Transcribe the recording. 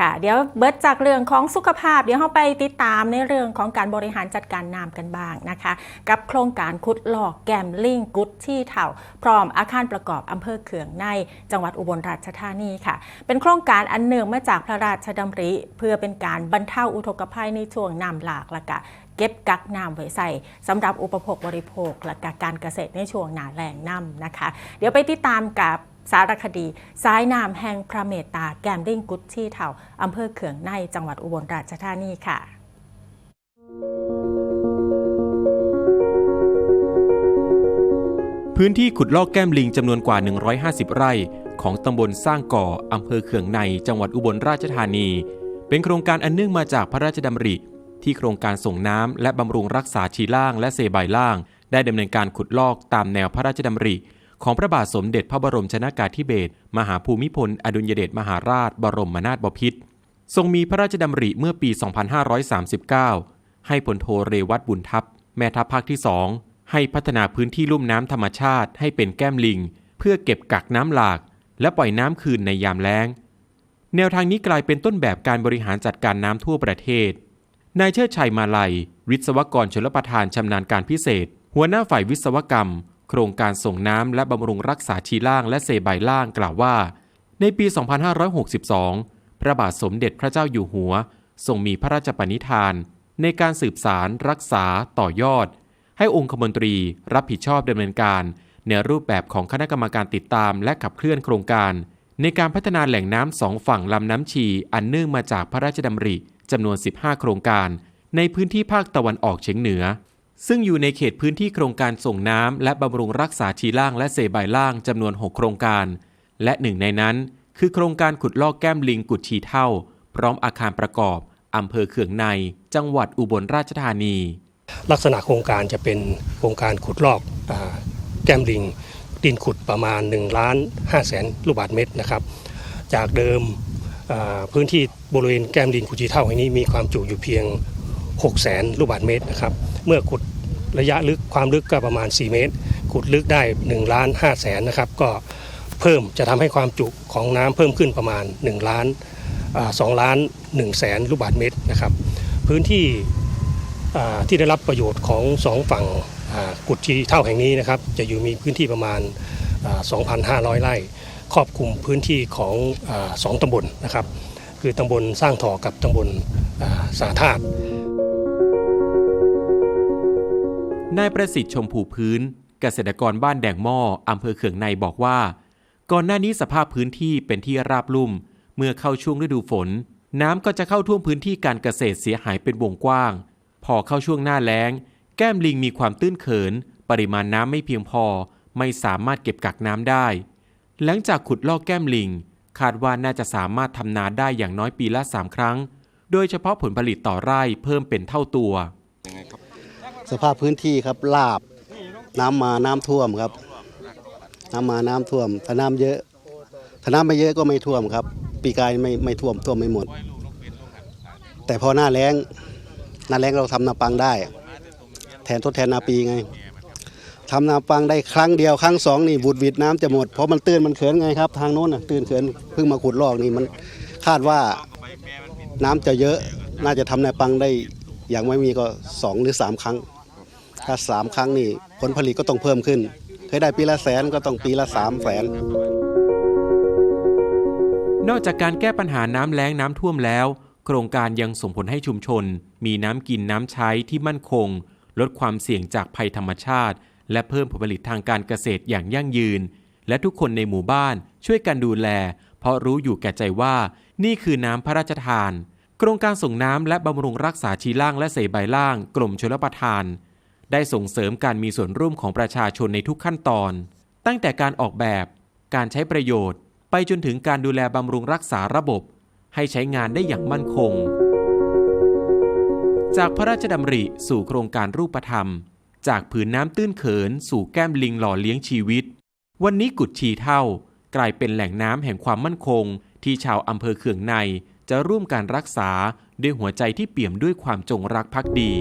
ค่ะเดี๋ยวเบิร์ดจากเรื่องของสุขภาพ เดี๋ยวเราไปติดตามในเรื่องของการบริหารจัดการน้ำกันบ้างนะคะ กับโครงการคุดหลอกแกมลิงกุดที่เถ่า พร้อมอาคารประกอบอำเภอเขืองในจังหวัดอุบลราชธานีค่ะ เป็นโครงการอันเนื่องมาจากพระราชดำริ เพื่อเป็นการบรรเทาอุทกภัยในช่วงน้ำหลากละกะเก็บกักน้ำไว้ใส่สำหรับอุปโภคบริโภคและกการเกษตรในช่วงหนาแรงน้ำนะคะ เดี๋ยวไปติดตามกับ สารคดีสายน้ำแห่งพระเมตตาแกมดิ้งกุดที่เถาอำเภอเขืองในจังหวัดอุบลราชธานีค่ะพื้นที่ขุดลอกแก้มลิงจำนวนกว่า 150 ไร่ ของตำบลสร้างก่ออำเภอเขืองใน จังหวัดอุบลราชธานี เป็นโครงการอันเนื่องมาจากพระราชดำริ ที่โครงการส่งน้ำและบำรุงรักษาชีล่างและเซบายล่าง ได้ดำเนินการขุดลอกตามแนวพระราชดำริ ของพระบาทสมเด็จพระบรมชนากาธิเบศรมหาภูมิพล อดุลยเดชมหาราช บรมนาถบพิตรทรงมีพระราชดำริเมื่อปี 2539 ให้พลโทเรวัตบุญทัพ แม่ทัพภาคที่2ให้พัฒนาพื้นที่ลุ่มน้ำธรรมชาติให้เป็นแก้มลิง เพื่อเก็บกักน้ำหลาก และปล่อยน้ำคืนในยามแล้ง แนวทางนี้กลายเป็นต้นแบบการบริหารจัดการน้ำทั่วประเทศ นายเชิดชัยมาลัย วิศวกรชลประทานชำนาญการพิเศษ หัวหน้าฝ่ายวิศวกรรม โครงการส่งน้ำและบำรุงรักษาชีล่างและเซบายล่างกล่าวว่า ในปี 2562 พระบาทสมเด็จพระเจ้าอยู่หัวทรงมีพระราชปณิธาน ในการสืบสารรักษาต่อยอด ให้องคมนตรีรับผิดชอบดำเนินการ ในรูปแบบของคณะกรรมการติดตามและขับเคลื่อนโครงการ ในการพัฒนาแหล่งน้ำสองฝั่งลำน้ำชีอันเนื่องมาจากพระราชดำริจำนวน 15 โครงการ ในพื้นที่ภาคตะวันออกเฉียงเหนือ ซึ่งอยู่ในเขตพื้นที่โครงการส่งน้ำและบำรุงรักษาชีล่างและเซบายล่างจำนวน 6 โครงการ และหนึ่งในนั้น คือโครงการขุดลอกแก้มลิงกุดชีเท่า พร้อมอาคารประกอบอำเภอเขืองใน จังหวัดอุบลราชธานี ลักษณะโครงการจะเป็นโครงการขุดลอกอแก้มลิง ดินขุดประมาณ1ล้าน5แสนลูกบาศก์เมตรนะครับ จากเดิมพื้นที่บริเวณแก้มลิงกุจีเท่าแห่งนี้มีความจุอยู่เพียง 6แสนลูกบาศก์เมตรนะครับ เมื่อขุดระยะลึกความลึกก็ประมาณ 4 เมตร ขุดลึกได้1ล้าน5แสนนะครับ ก็เพิ่มจะทำให้ความจุของน้ำเพิ่มขึ้นประมาณ 1 ล้านสองล้าน1แสนลูกบาศก์เมตรนะครับ พื้นที่ที่ได้รับประโยชน์ของสองฝั่งกุดชีเท่าแห่งนี้นะครับ จะอยู่มีพื้นที่ประมาณ 2,500 ไร่ ครอบคลุมพื้นที่ของอสองตำบลนะครับ คือตำบลสร้างถอกับตำบลอ่าสาธาตุ นายประสิทธิ์ชมพูพื้น เกษตรกรบ้านแดงหม้ออำเภอเขืองในบอกว่า ก่อนหน้านี้สภาพพื้นที่เป็นที่ราบลุ่ม เมื่อเข้าช่วงฤดูฝน น้ำก็จะเข้าท่วมพื้นที่การเกษตรเสียหายเป็นวงกว้าง พอเข้าช่วงหน้าแล้ง แก้มลิงมีความตื้นเขิน ปริมาณน้ำไม่เพียงพอ ไม่สามารถเก็บกักน้ำได้ หลังจากขุดลอกแก้มลิง คาดว่าน่าจะสามารถทำนาได้อย่างน้อยปีละ3ครั้ง โดยเฉพาะผลผลิตต่อไร่เพิ่มเป็นเท่าตัว สภาพพื้นที่ครับลาบ น้ำมาน้ำท่วมครับ น้ำมาน้ำท่วมถ้าน้ำเยอะถ้าน้ำไม่เยอะก็ไม่ท่วมครับ ปีกายไม่ไม่ท่วมท่วมไม่หมด แต่พอหน้าแล้งหน้าแล้งเราทำนาปังได้ แทนทดแทนนาปีไงทำนาปังได้ครั้งเดียวครั้งสองนี่บุดวิดน้ำจะหมดเพราะมันตื้นมันเขินไงครับ ทางโน้นน่ะตื้นเขินเพิ่งมาขุดลอกนี่มันคาดว่าน้ำจะเยอะน่าจะทำนาปังได้อย่างไม่มีก็สองหรือสามครั้ง ถ้าสามครั้งนี่ผลผลิตก็ต้องเพิ่มขึ้น เคยได้ปีละแสนก็ต้องปีละสามแสนนอกจากการแก้ปัญหาน้ำแล้งน้ำท่วมแล้ว โครงการยังส่งผลให้ชุมชน มีน้ำกินน้ำใช้ที่มั่นคง ลดความเสี่ยงจากภัยธรรมชาติ และเพิ่มผลผลิตทางการเกษตรอย่างยั่งยืน และทุกคนในหมู่บ้านช่วยกันดูแล เพราะรู้อยู่แก่ใจว่านี่คือน้ำพระราชทาน โครงการส่งน้ำและบำรุงรักษาชีล่างและเสบล่าง กรมชลประทาน ได้ส่งเสริมการมีส่วนร่วมของประชาชนในทุกขั้นตอน ตั้งแต่การออกแบบ การใช้ประโยชน์ ไปจนถึงการดูแลบำรุงรักษาระบบ ให้ใช้งานได้อย่างมั่นคง จากพระราชดำริสู่โครงการรูปธรรม จากผืนน้ำตื้นเขิน สู่แก้มลิงหล่อเลี้ยงชีวิต วันนี้กุดชีเท่ากลายเป็นแหล่งน้ำแห่งความมั่นคง ที่ชาวอำเภอเขื่องในจะร่วมการรักษาด้วยหัวใจที่เปี่ยมด้วยความจงรักภักดี